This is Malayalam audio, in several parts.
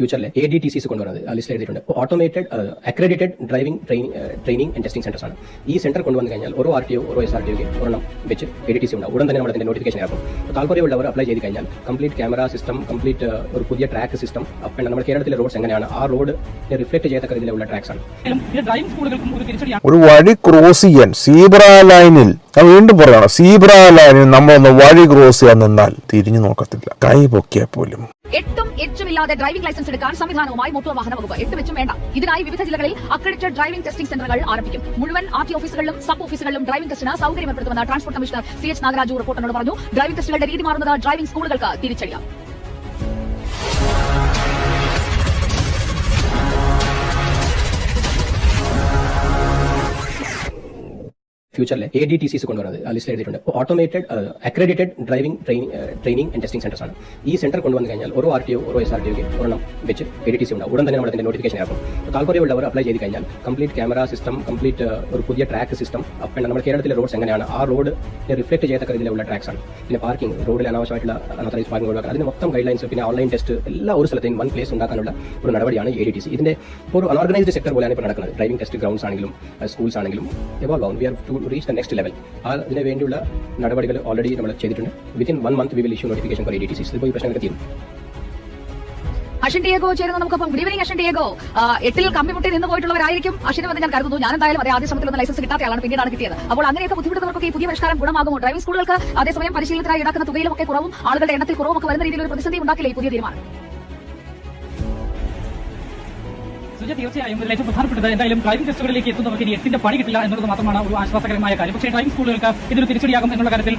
ഫ്യൂച്ചറിലെ എ ഡി ടി സിസ് കൊണ്ടുവരുന്നത് ആ ലിസ്റ്റ് എഴുതിയിട്ടുണ്ട്. Automated accredited driving training and testing centre ആണ്. ഈ സെന്റർ കൊണ്ടുവന്നു കഴിഞ്ഞാൽ ഓരോ ആർ ടി ഒ ഓരോ എസ് ആർ ടി ഒക്ക് ഒരെണ്ണം വെച്ച് എ ഡി ടി സി ഉണ്ടാവും. ഉടൻ തന്നെ നമ്മൾ അതിന്റെ നോട്ടിഫിക്കേഷൻ ഇറക്കും. താല്പര്യം താല്പര്യമുള്ളവർ അപ്ലൈ ചെയ്ത് കഴിഞ്ഞാൽ കംപ്ലീറ്റ് ക്യാമറ സിസ്റ്റം കംപ്ലീറ്റ് ഒരു പുതിയ ട്രാക്ക് സിസ്റ്റം അപ്പം നമ്മുടെ കേരളത്തിലെ റോഡ്സ് എങ്ങനെയാണ്? ആ റോഡ് റിഫ്ലക്ട് ചെയ്യത്തക്ക രീതിയിലുള്ള ട്രാക്സ് ആണ്. ഇത് ഡ്രൈവിംഗ് സ്കൂളുകൾക്കും ഒരു വഴി ക്രോസ് ചെയ്യാൻ സീബ്ര ലൈനിൽ ഞാൻ വീണ്ടും പറയണം സീബ്ര ലൈനിൽ നമ്മളൊന്ന് വഴി ക്രോസ് ചെയ്യാൻ നിന്നാൽ തിരിഞ്ഞു നോക്കത്തില്ല. കൈ പൊക്കിയാൽ പോലും. എട്ടും എച്ചും ഇല്ലാതെ ഡ്രൈവിംഗ് ലൈസൻസ് എടുക്കാൻ സംവിധാനവുമായി മോട്ടോർ വാഹന വകുപ്പ്. എട്ടും എച്ചും വേണ്ട. ഇതിനായി വിവിധ ജില്ലകളിൽ അക്രഡിറ്റഡ് ഡ്രൈവിംഗ് ടെസ്റ്റിംഗ് സെന്ററുകൾ ആരംഭിക്കും. മുഴുവൻ ആർ ടി ഓഫീസുകളിലും സബ് ഓഫീസുകളിലും ഡ്രൈവിംഗ് ടെസ്റ്റിന് സൗകര്യം ഏർപ്പെടുത്തുമെന്ന് transport commissioner C H Nagaraju റിപ്പോർട്ടറിനോട് പറഞ്ഞു. ഡ്രൈവിംഗ് ടെസ്റ്റുകളുടെ രീതി മാറുന്നത് ഡ്രൈവിംഗ് സ്കൂളുകൾക്ക് തിരിച്ചടിയാം ഫ്യൂച്ചറിലെ എ ഡി ടി സിസ് കൊണ്ടുവരുന്നത് ആ ലിസ്റ്റ് എഴുതിയിട്ടുണ്ട്. Automated accredited driving training and testing centres ആണ്. ഈ സെന്റർ കൊണ്ടുവന്നു കഴിഞ്ഞാൽ ഓരോ ആർ ടി ഒ ഓരോ എസ് ആർ ടി ഒക്ക് ഒരെണ്ണം വെച്ച് എ ഡി ടി സി ഉണ്ടാവും. ഉടൻ തന്നെ നമ്മൾ അതിന്റെ നോട്ടിഫിക്കേഷൻ ഇറക്കും. അപ്പോൾ താല്പര്യമുള്ളവർ അപ്ലൈ ചെയ്ത് കഴിഞ്ഞാൽ കംപ്ലീറ്റ് ക്യാമറ സിസ്റ്റം കംപ്ലീറ്റ് ഒരു പുതിയ ട്രാക്ക് സിസ്റ്റം അപ്പം നമ്മുടെ കേരളത്തിലെ റോഡ്സ് എങ്ങനെയാണ് ആ റോഡ് റിഫ്ലക്ട് ചെയ്യത്തക്ക രീതിയിലുള്ള ട്രാക്സ് ആണ്. പിന്നെ പാർക്കിംഗ് റോഡിൽ അനാവശ്യമായിട്ടുള്ള അനോത്തറൈസ് പാർക്കിംഗ് ഒഴിവാക്കുക അതിന് മൊത്തം ഗൈഡ് ലൈൻസ് പിന്നെ ഓൺലൈൻ ടെസ്റ്റ് എല്ലാ ഒരു സ്ഥലത്തെയും വൺ പ്ലേസ് ഉണ്ടാക്കാനുള്ള ഒരു നടപടിയാണ് എ ഡി ടി സി ഇതിന്റെ ഒരു അൺഓർഗനൈസ്ഡ് സെക്ടർ പോലെയാണ് ഇപ്പോൾ നടക്കുന്നത്. ഡ്രൈവിംഗ് ടെസ്റ്റ് ഗ്രൗണ്ട്സ് ആണെങ്കിലും സ്കൂൾസ് ആണെങ്കിലും എവോൾവ് ആവും. We are to reach the next level അതിന് വേണ്ടിയുള്ള നടപടികൾ ഓൾറെഡി നമ്മൾ ചെയ്തിട്ടുണ്ട്. Within one month we will issue notification for A D ഇപ്പോൾ ഈ പ്രശ്നങ്ങൾ തീരും. അഷിൻ ഡിയേഗോ ചേരുന്ന നമുക്കൊപ്പം. Good evening Ashin Diego. ആ, എട്ടിൽ കമ്പിമുട്ടി നിന്ന് പോയിട്ടുള്ളവരായിരിക്കും അഷിന് വന്ന് ഞാൻ കരുതുന്നു. ഞാൻ എന്തായാലും അതേ ആദ്യ ശ്രമത്തിൽ ലൈസൻസ് കിട്ടാത്ത ആളാണ് പിന്നീടാണ് കിട്ടിയത്. അപ്പോൾ അങ്ങനെയൊക്കെ ബുദ്ധിമുട്ടുന്നവർക്കൊക്കെ ഈ പുതിയ പരിഷ്കാരം ഗുണമാകുമോ? ഡ്രൈവിംഗ് സ്കൂളുകൾക്ക് അതേസമയം പരിശീലനത്തിനായി ഈടാക്കുന്ന തുകയിലും ഒക്കെ കുറവും ആളുകളുടെ എണ്ണത്തിൽ കുറവും ഒക്കെ വരുന്ന രീതിയിൽ ഒരു പ്രതിസന്ധി ഉണ്ടാക്കില്ലേ ഈ പുതിയ തീരുമാനം. സുജ തീർച്ചയായും ഇതിൽ ഏറ്റവും പ്രധാനപ്പെട്ടത് എന്തായാലും ഡ്രൈവിംഗ് ടെസ്റ്റുകളിലേക്ക് എത്തുന്നവർക്ക് ഇനി എട്ടിന്റെ പണി കിട്ടില്ല എന്നുള്ളത് മാത്രമാണ് ഒരു ആശ്വാസകരമായ കാര്യം. പക്ഷേ ഡ്രൈവിംഗ് സ്കൂളുകൾക്ക് ഇതൊരു തിരിച്ചടിയാകും എന്നുള്ള കാര്യത്തിൽ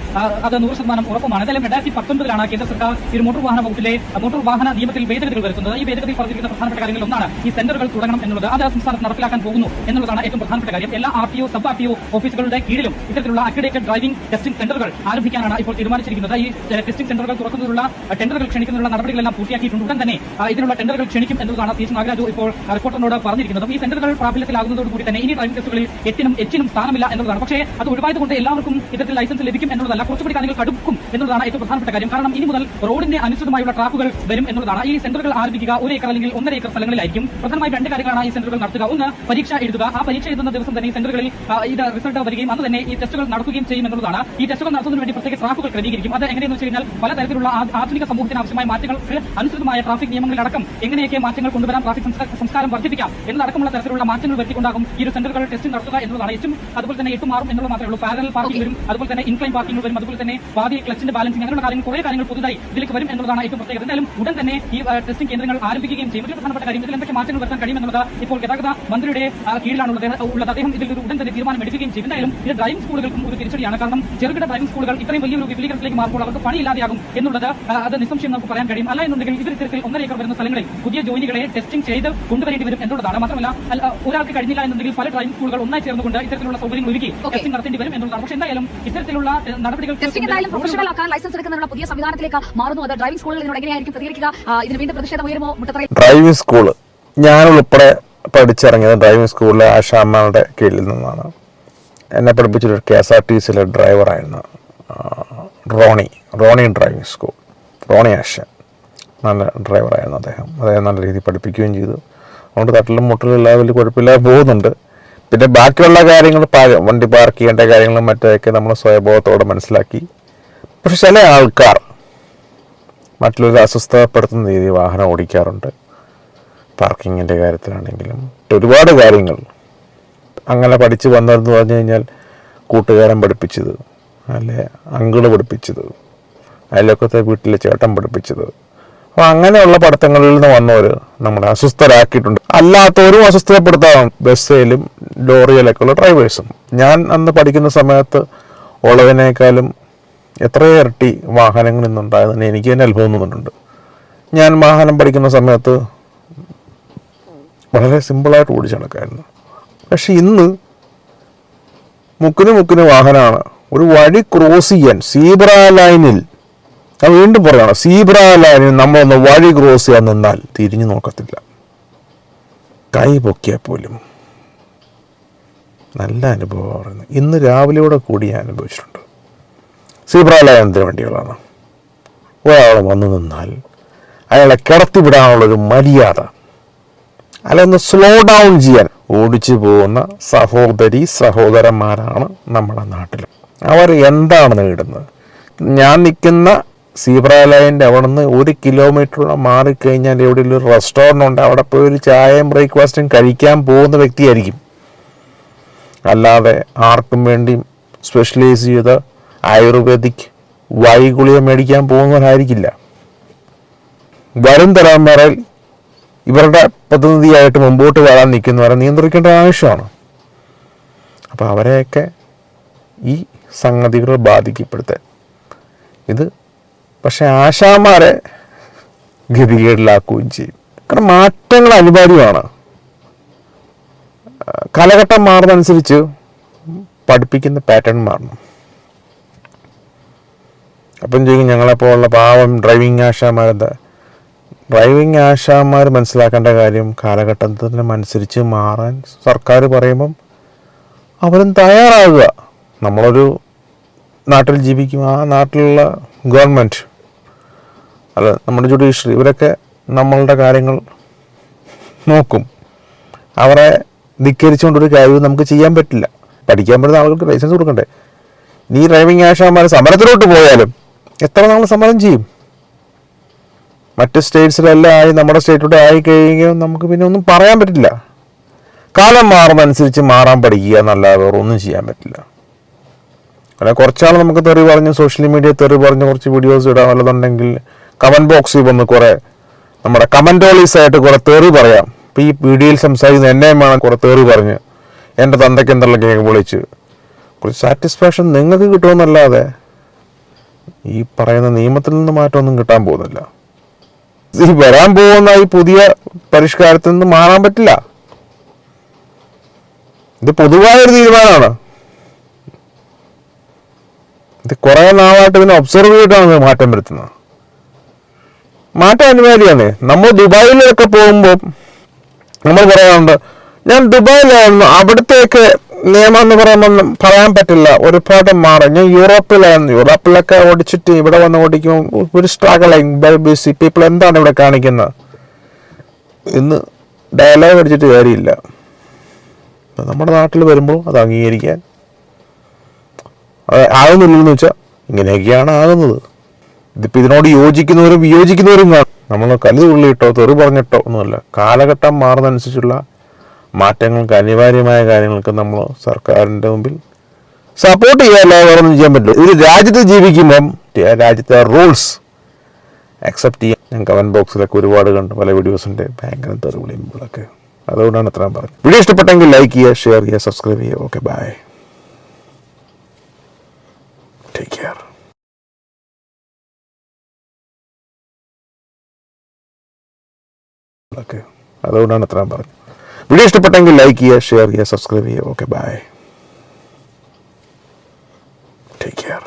അത് നൂറ് ശതമാനം ഉറപ്പുമാണ്. എന്തായാലും രണ്ടായിരത്തി പത്തൊൻപതിലാണ് കേന്ദ്ര സർക്കാർ ഈ മോട്ടോർ വാഹന വകുപ്പിലെ മോട്ടോർ വാഹന നിയമത്തിൽ ഭേദഗതികൾ വരുത്തുന്നത്. ഈ ഭേദഗതി പറഞ്ഞിരിക്കുന്ന പ്രധാനപ്പെട്ട കാര്യങ്ങളിൽ ഒന്നാണ് ഈ സെന്ററുകൾ തുടങ്ങണം എന്നുള്ളത്. അത് സംസ്ഥാനത്ത് നടപ്പിലാക്കാൻ പോകുന്നു എന്നുള്ളതാണ് ഏറ്റവും പ്രധാനപ്പെട്ട കാര്യം. എല്ലാ R T O sub R T O ഓഫീസുകളുടെ കീഴിലും ഇത്തരത്തിലുള്ള അക്രഡേറ്റഡ് ഡ്രൈവിംഗ് ടെസ്റ്റിംഗ് സെന്ററുകൾ ആരംഭിക്കാനാണ് ഇപ്പോൾ തീരുമാനിച്ചിരിക്കുന്നത്. ഈ ടെസ്റ്റിംഗ് സെന്ററുകൾ തുറക്കുന്നതിനുള്ള ടെൻഡറുകൾ ക്ഷണിക്കുന്നതിനുള്ള നടപടികളെല്ലാം പൂർത്തിയാക്കിയിട്ടുണ്ട്. ഉടൻ തന്നെ ഇതിനുള്ള ടെൻഡറുകൾ ക്ഷണിക്കും എന്നുള്ളതാണ് സി. നാഗരാജു ഇപ്പോൾ ആ, റിപ്പോർട്ടറിനോട് പറഞ്ഞിരിക്കുന്നത് ഈ സെന്ററുകൾ പ്രാബല്യത്തിലാകുന്നതോടുകൂടി തന്നെ ഇനി ഡ്രൈവിംഗ് ടെസ്റ്റുകളിൽ എട്ടിനും എച്ചിനും സ്ഥാനമില്ല എന്നുള്ളതാണ്. പക്ഷേ അത് ഒഴിവായതുകൊണ്ട് എല്ലാവർക്കും ഇത്തരത്തിൽ ലൈസൻസ് ലഭിക്കും എന്നുള്ളതല്ല. കുറച്ചുകൂടി കാര്യങ്ങൾ കടുക്കും എന്നുള്ളതാണ് ഏറ്റവും പ്രധാനപ്പെട്ട കാര്യം. കാരണം ഇനി മുതൽ റോഡിന്റെ അനുസൃതമായുള്ള ട്രാക്കുകൾ വരും എന്നുള്ളതാണ്. ഈ സെന്ററുകൾ ആരംഭിക്കുക ഒരു ഏക്കർ അല്ലെങ്കിൽ ഒന്നര ഏക്കർ സ്ഥലങ്ങളിലായിരിക്കും. പ്രധാനമായും രണ്ട് കാര്യങ്ങളാണ് ഈ സെന്ററുകൾ നടത്തുക. ഒന്ന് പരീക്ഷ എഴുതുക. ആ പരീക്ഷ എഴുതുന്ന ദിവസം തന്നെ ഈ സെന്ററുകളിൽ ഇത് റിസൾട്ട് വരികയും അന്ന് തന്നെ ഈ ടെസ്റ്റുകൾ നടക്കുകയും ചെയ്യും എന്നുള്ളതാണ്. ഈ ടെസ്റ്റുകൾ നടത്തുന്നതിന് വേണ്ടി പ്രത്യേക ട്രാക്കുകൾ ക്രമീകരിക്കും. അത് എങ്ങനെയെന്ന് വെച്ച് കഴിഞ്ഞാൽ പലതരത്തിലുള്ള തരത്തിലുള്ള ആധുനിക സമൂഹത്തിന് ആവശ്യമായ മാറ്റങ്ങൾക്ക് അനുസൃതമായ ട്രാഫിക് നിയമങ്ങളിലടക്കം എങ്ങനെയൊക്കെ മാറ്റങ്ങൾ കൊണ്ടുവരാൻ ട്രാഫിക് സംസ്കാ- സംസ്കാരം വർദ്ധിപ്പിക്കാം എന്നതടക്കമുള്ള തരത്തിലുള്ള മാറ്റങ്ങൾ വരുത്തിക്കൊണ്ടാകും ഈ ഒരു സെന്ററുകൾ ടെസ്റ്റിംഗ് നടത്തുക എന്നുള്ളതാണ്. ഏറ്റവും അതുപോലെ തന്നെ എട്ട് മാറും എന്നുള്ള മാത്രമേ ഉള്ളൂ. പാരലൽ പാർക്കിംഗ് വരും അതുപോലെ തന്നെ ഇൻക്ലൈൻ പാർക്കിംഗ് വരും അതുപോലെ തന്നെ വാതി ക്ലച്ചിന്റെ ബാലൻസിംഗ് അങ്ങനെയുള്ള കാര്യങ്ങൾ കുറെ കാര്യങ്ങൾ പുതുതായി ഇതിലേക്ക് വരും എന്നുള്ളതാണ് ഏറ്റവും പ്രത്യേകത. എന്തായാലും ഉടൻ തന്നെ ഈ ടെസ്റ്റിംഗ് കേന്ദ്രങ്ങൾ ആരംഭിക്കുകയും ചെയ്യും. ഒരു പ്രധാനപ്പെട്ട കാര്യം ഇതിൽ എന്തൊക്കെ മാറ്റങ്ങൾ വരുത്താൻ കഴിയുമെന്നുള്ളത് ഇപ്പോൾ ഗതാഗത മന്ത്രിയുടെ ആ, കീഴിലാണ് ഉള്ളത്. അദ്ദേഹം ഇതിൽ ഒരു ഉടൻ തന്നെ തീരുമാനം എടുക്കുകയും ചെയ്യും. എന്തായാലും ഇത് ഡ്രൈവിംഗ് സ്കൂളുകൾക്കും ഒരു തിരിച്ചടിയാണ്. കാരണം ചെറുകിട ഡ്രൈവിംഗ് സ്കൂളുകൾ ഇത്രയും വലിയൊരു വിപുലീകരണത്തിലേക്ക് മാറുമ്പോൾ അവർക്ക് പണിയില്ലാതെയാകും എന്നുള്ളത് അത് നിസ്സംശയം നമുക്ക് പറയാൻ കഴിയും. അല്ല എന്നുണ്ടെങ്കിൽ ഇതൊരു തരത്തിൽ ഒന്നര ഏക്കർ വരുന്ന സ്ഥലങ്ങളിൽ പുതിയ ജോലികളെ ടെസ്റ്റിംഗ് ചെയ്ത് കൊണ്ടുവരേണ്ടി വരും എന്നുള്ളതാണ്. മാത്രമല്ല ഒരാൾക്ക് കഴിഞ്ഞില്ല എന്നുണ്ടെങ്കിൽ പല ഡ്രൈവിംഗ് സ്കൂളുകൾ ഒന്നായി ചേർന്നുകൊണ്ട് ഇത്തരത്തിലുള്ള സൗകര്യങ്ങൾ ഒരുക്കി ടെസ്റ്റിംഗ് നടത്തേണ്ടി വരും എന്നുള്ളതാണ്. പക്ഷേ എന്തായാലും ഇത്തരത്തിലുള്ള നടപടികൾ ടെസ്റ്റിംഗ് എന്തായാലും പ്രൊഫഷണൽ ആക്കാൻ ലൈസൻസ് എടുക്കുന്നതിനുള്ള പുതിയ സംവിധാനത്തിലേക്ക് മാറുന്നു. അത് ഡ്രൈവിംഗ് സ്കൂളുകൾ ഇതിനോട് എങ്ങനെയായിരിക്കും പ്രതികരിക്കുക? ഇതിന് വീണ്ടും പ്രതിഷേധം ഉയരുമോ? ഡ്രൈവിംഗ് സ്കൂൾ ഞാൻ ഉൾപ്പെടെ പഠിച്ചിറങ്ങിയത് ഡ്രൈവിംഗ് സ്കൂളിലെ ആശാമ്മയുടെ കീഴിൽ നിന്നാണ്. എന്നെ പഠിപ്പിച്ചൊരു കെ എസ് ആർ ടി സിയിലെ ഡ്രൈവറായിരുന്നു റോണി. റോണി ഡ്രൈവിംഗ് സ്കൂൾ റോണി ആശ നല്ല ഡ്രൈവറായിരുന്നു അദ്ദേഹം. അദ്ദേഹം നല്ല രീതിയിൽ പഠിപ്പിക്കുകയും ചെയ്തു. അതുകൊണ്ട് തട്ടിലും മുട്ടലും ഇല്ലാതെ വലിയ കുഴപ്പമില്ലാതെ പോകുന്നുണ്ട്. പിന്നെ ബാക്കിയുള്ള കാര്യങ്ങൾ വണ്ടി പാർക്ക് ചെയ്യേണ്ട കാര്യങ്ങളും മറ്റൊക്കെ നമ്മൾ സ്വയബോധത്തോടെ മനസ്സിലാക്കി. പക്ഷെ ചില ആൾക്കാർ മറ്റുള്ളവരെ അസ്വസ്ഥപ്പെടുത്തുന്ന രീതിയിൽ വാഹനം ഓടിക്കാറുണ്ട്. പാർക്കിങ്ങിന്റെ കാര്യത്തിലാണെങ്കിലും. ഒരുപാട് കാര്യങ്ങൾ. അങ്ങനെ പഠിച്ച് വന്നതെന്ന് പറഞ്ഞു കഴിഞ്ഞാൽ കൂട്ടുകാരൻ പഠിപ്പിച്ചത് അല്ലെ അങ്കിൾ പഠിപ്പിച്ചത് അയലൊക്കത്തെ വീട്ടിലെ ചേട്ടൻ പഠിപ്പിച്ചത് അപ്പോൾ അങ്ങനെയുള്ള പഠിത്തങ്ങളിൽ നിന്ന് വന്നവർ നമ്മളെ അസ്വസ്ഥരാക്കിയിട്ടുണ്ട്. അല്ലാത്തവരും അസ്വസ്ഥപ്പെടുത്താം ബസ്സിലും ലോറിയിലൊക്കെയുള്ള ഡ്രൈവേഴ്സും. ഞാൻ അന്ന് പഠിക്കുന്ന സമയത്ത് ഉള്ളതിനേക്കാളും എത്രയോ ഇരട്ടി വാഹനങ്ങൾ ഇന്നുണ്ടായതെന്ന് എനിക്ക് തന്നെ അത്ഭുതം തോന്നുന്നുണ്ട് ഞാൻ വാഹനം പഠിക്കുന്ന സമയത്ത് വളരെ സിമ്പിളായിട്ട് ഓടിച്ചു നടക്കായിരുന്നു. പക്ഷെ ഇന്ന് മുക്കിന് മുക്കിന് വാഹനമാണ്. ഒരു വഴി ക്രോസ് ചെയ്യാൻ സീബ്ര ലൈനിൽ ഞാൻ വീണ്ടും പറയണം സീബ്ര ലൈനിൽ നമ്മളൊന്ന് വഴി ക്രോസ് ചെയ്യാൻ നിന്നാൽ തിരിഞ്ഞു നോക്കത്തില്ല. കൈ പൊക്കിയാൽ പോലും. നല്ല അനുഭവമായിരുന്നു ഇന്ന് രാവിലെയോടെ കൂടി ഞാൻ അനുഭവിച്ചിട്ടുണ്ട്. സീബ്ര ലൈൻ എന്തിനു വേണ്ടിയുള്ളതാണ്? ഒരാൾ വന്നു നിന്നാൽ അയാളെ കിടത്തിവിടാനുള്ളൊരു മര്യാദ. അല്ല ഒന്ന് സ്ലോ ഡൗൺ ചെയ്യാൻ. ഓടിച്ചു പോകുന്ന സഹോദരി സഹോദരന്മാരാണ് നമ്മുടെ നാട്ടിൽ. അവർ എന്താണ് നേടുന്നത്? ഞാൻ നിൽക്കുന്ന സീബ്ര ലൈന്റെ അവിടെ നിന്ന് ഒരു കിലോമീറ്ററോളം മാറിക്കഴിഞ്ഞാൽ എവിടെയെങ്കിലും ഒരു റെസ്റ്റോറന്റ് ഉണ്ട് അവിടെ പോയി ഒരു ചായയും ബ്രേക്ക്ഫാസ്റ്റും കഴിക്കാൻ പോകുന്ന വ്യക്തിയായിരിക്കും. അല്ലാതെ ആർക്കും വേണ്ടി സ്പെഷ്യലൈസ് ചെയ്ത ആയുർവേദിക് വൈഗുളിക മേടിക്കാൻ പോകുന്നവരായിരിക്കില്ല. വരും തലമുറയിൽ ഇവരുടെ പ്രതിനിധിയായിട്ട് മുമ്പോട്ട് വരാൻ നിൽക്കുന്നവരെ നിയന്ത്രിക്കേണ്ട ആവശ്യമാണ്. അപ്പോൾ അവരെയൊക്കെ ഈ സംഗതികൾ ബാധിക്കപ്പെടുത്താൻ. ഇത് പക്ഷെ ആശാമാരെ ഗതികേടിലാക്കുകയും ചെയ്യും. കാരണം മാറ്റങ്ങൾ അനിവാര്യമാണ്. കാലഘട്ടം മാറുന്നതനുസരിച്ച് പഠിപ്പിക്കുന്ന പാറ്റേൺ മാറണം. അപ്പം ചെയ്യും? ഞങ്ങളെപ്പോലുള്ള പാവം ഡ്രൈവിംഗ് ആശാമാരെന്താ ഡ്രൈവിംഗ് ആശാമാർ മനസ്സിലാക്കേണ്ട കാര്യം കാലഘട്ടത്തിനനുസരിച്ച് മാറാൻ സർക്കാർ പറയുമ്പം അവരും തയ്യാറാകുക നമ്മളൊരു നാട്ടിൽ ജീവിക്കും. ആ നാട്ടിലുള്ള ഗവൺമെന്റ് അല്ല നമ്മുടെ ജുഡീഷ്യറി ഇവരൊക്കെ നമ്മളുടെ കാര്യങ്ങൾ നോക്കും. അവരെ ധിക്കരിച്ചുകൊണ്ടൊരു കാര്യവും നമുക്ക് ചെയ്യാൻ പറ്റില്ല. പഠിക്കാൻ പറ്റുന്ന ആളുകൾക്ക് ലൈസൻസ് കൊടുക്കണ്ടേ? നീ ഡ്രൈവിംഗ് ആശാന്മാർ സമരത്തിലോട്ട് പോയാലും എത്ര നാൾ സമരം ചെയ്യും? മറ്റ് സ്റ്റേറ്റ്സിലെല്ലാം ആയി നമ്മുടെ സ്റ്റേറ്റിലൂടെ ആയി കഴിയുമ്പോൾ നമുക്ക് പിന്നെ ഒന്നും പറയാൻ പറ്റില്ല. കാലം മാറുന്നതനുസരിച്ച് മാറാൻ പഠിക്കുക എന്നല്ലാതെ വേറെ ഒന്നും ചെയ്യാൻ പറ്റില്ല. അല്ല കുറച്ചാൾ നമുക്ക് തെറി പറഞ്ഞ് സോഷ്യൽ മീഡിയ തെറി പറഞ്ഞ് കുറച്ച് വീഡിയോസ് ഇടാൻ വല്ലതുണ്ടെങ്കിൽ കമന്റ് ബോക്സിൽ വന്ന് കുറെ നമ്മുടെ കമന്റോളീസ് ആയിട്ട് കുറെ തെറി പറയാം. ഈ വീഡിയോയിൽ സംസാരിക്കുന്ന എന്നെ വേണം കുറെ തെറി പറഞ്ഞ്. എന്റെ തന്തയ്ക്ക് എന്തെല്ലാം വിളിച്ച് കുറച്ച് സാറ്റിസ്ഫാക്ഷൻ നിങ്ങൾക്ക് കിട്ടുമെന്നല്ലാതെ ഈ പറയുന്ന നിയമത്തിൽ നിന്ന് മാറ്റമൊന്നും കിട്ടാൻ പോകുന്നില്ല. ഈ വരാൻ പോകുന്ന ഈ പുതിയ പരിഷ്കാരത്തിൽ നിന്ന് മാറാൻ പറ്റില്ല. ഇത് പൊതുവായ ഒരു തീരുമാനമാണ്. ഇത് കുറെ നാളായിട്ട് ഇതിനെ ഒബ്സർവ് ചെയ്തിട്ടാണ് മാറ്റം വരുത്തുന്നത്. മാറ്റം അനിവാര്യമാണ്. നമ്മൾ ദുബായിലൊക്കെ പോകുമ്പോൾ നമ്മൾ പറയാറുണ്ട് ഞാൻ ദുബായിലായിരുന്നു. അവിടത്തേക്ക് നിയമം എന്ന് പറയുമ്പോൾ പറയാൻ പറ്റില്ല. ഒരുപാട് മാറി. ഞാൻ യൂറോപ്പിലായിരുന്നു. യൂറോപ്പിലൊക്കെ ഓടിച്ചിട്ട് ഇവിടെ വന്ന് ഓടിക്കുമ്പോൾ ഒരു സ്ട്രഗിളിങ് ബിസി പീപ്പിൾ എന്താണ് ഇവിടെ കാണിക്കുന്നത്? ഇന്ന് ഡയലോഗ് അടിച്ചിട്ട് കാര്യമില്ല. നമ്മുടെ നാട്ടിൽ വരുമ്പോൾ അത് അംഗീകരിക്കാൻ. ആകുന്നില്ലെന്ന് വെച്ചാൽ ഇങ്ങനെയൊക്കെയാണ് ആകുന്നത്. ഇതിപ്പോൾ ഇതിനോട് യോജിക്കുന്നവരും വിയോജിക്കുന്നവരും കാണും. നമ്മൾ കല്ല് തുള്ളിയിട്ടോ തെറി പറഞ്ഞിട്ടോ ഒന്നുമല്ല. കാലഘട്ടം മാറുന്നതനുസരിച്ചുള്ള മാറ്റങ്ങൾക്ക് അനിവാര്യമായ കാര്യങ്ങൾക്ക് നമ്മൾ സർക്കാരിന്റെ മുമ്പിൽ സപ്പോർട്ട് ചെയ്യാല്ലാതെ വേറെ ഒന്നും ചെയ്യാൻ പറ്റില്ല. ഒരു രാജ്യത്ത് ജീവിക്കുമ്പം രാജ്യത്തെ റൂൾസ് അക്സെപ്റ്റ് ചെയ്യാൻ ഞാൻ കമന്റ് ബോക്സിലൊക്കെ ഒരുപാട് കണ്ട്. പല വീഡിയോസിന്റെ ഭയങ്കര തെറി വിളിയുമ്പോഴൊക്കെ അതുകൊണ്ടാണ് ഇത്രയും പറഞ്ഞത്. വീഡിയോ ഇഷ്ടപ്പെട്ടെങ്കിൽ ലൈക്ക് ചെയ്യുക ഷെയർ ചെയ്യുക സബ്സ്ക്രൈബ് ചെയ്യുക. Okay bye take care okay അതുകൊണ്ടാണ് അത്രയും പറഞ്ഞത്. വീഡിയോ ഇഷ്ടപ്പെട്ടെങ്കിൽ ലൈക്ക് ചെയ്യുക ഷെയർ ചെയ്യുക സബ്സ്ക്രൈബ് ചെയ്യുക. Okay bye take care